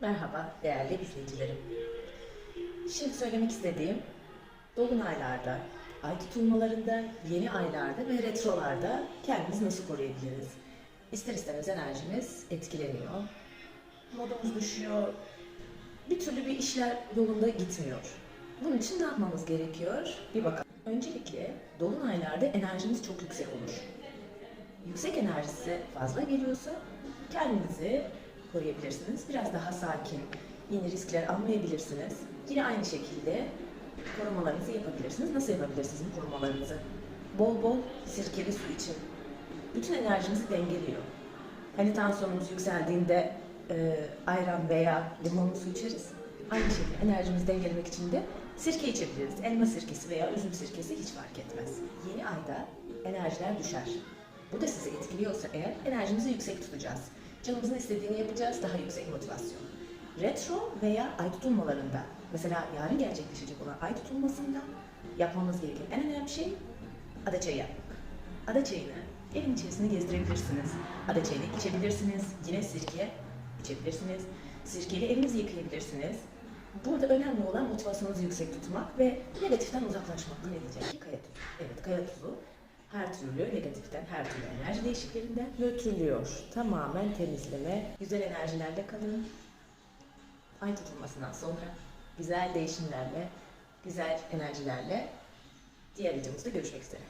Merhaba değerli izleyicilerim. Şimdi söylemek istediğim dolunaylarda, ay tutulmalarında, yeni aylarda ve retrolarda kendimizi nasıl koruyabiliriz? İster istemez enerjimiz etkileniyor. Modumuz düşüyor. Bir türlü bir işler yolunda gitmiyor. Bunun için ne yapmamız gerekiyor? Bir bakalım. Öncelikle dolunaylarda enerjimiz çok yüksek olur yüksek enerjisi fazla geliyorsa kendinizi koruyabilirsiniz. Biraz daha sakin, yeni riskler almayabilirsiniz. Yine aynı şekilde korumalarınızı yapabilirsiniz. Nasıl yapabilirsiniz korumalarınızı? Bol bol sirkeli su için. Bütün enerjinizi dengeliyor. Hani tansiyonumuz yükseldiğinde e, ayran veya limonlu su içeriz. Aynı şekilde enerjimizi dengelemek için de sirke içebiliriz. Elma sirkesi veya üzüm sirkesi hiç fark etmez. Yeni ayda enerjiler düşer. Bu da sizi etkiliyorsa eğer enerjimizi yüksek tutacağız. Canımızın istediğini yapacağız, daha yüksek motivasyon. Retro veya ay tutulmalarında, mesela yarın gerçekleşecek olan ay tutulmasında yapmamız gereken en önemli şey ada çayı yapmak. Ada çayını evin içerisinde gezdirebilirsiniz. Ada çayını içebilirsiniz. Yine sirke içebilirsiniz. Sirkeyle evinizi yıkayabilirsiniz. Burada önemli olan motivasyonunuzu yüksek tutmak ve negatiften uzaklaşmak. Ne diyeceğim? Kaya tuzu. Evet, kaya tuzu her türlü negatiften, her türlü enerji değişiklerinden nötrlüyor. Tamamen temizleme, güzel enerjilerle kalın. Ay tutulmasından sonra güzel değişimlerle, güzel enerjilerle diğer videomuzda görüşmek üzere.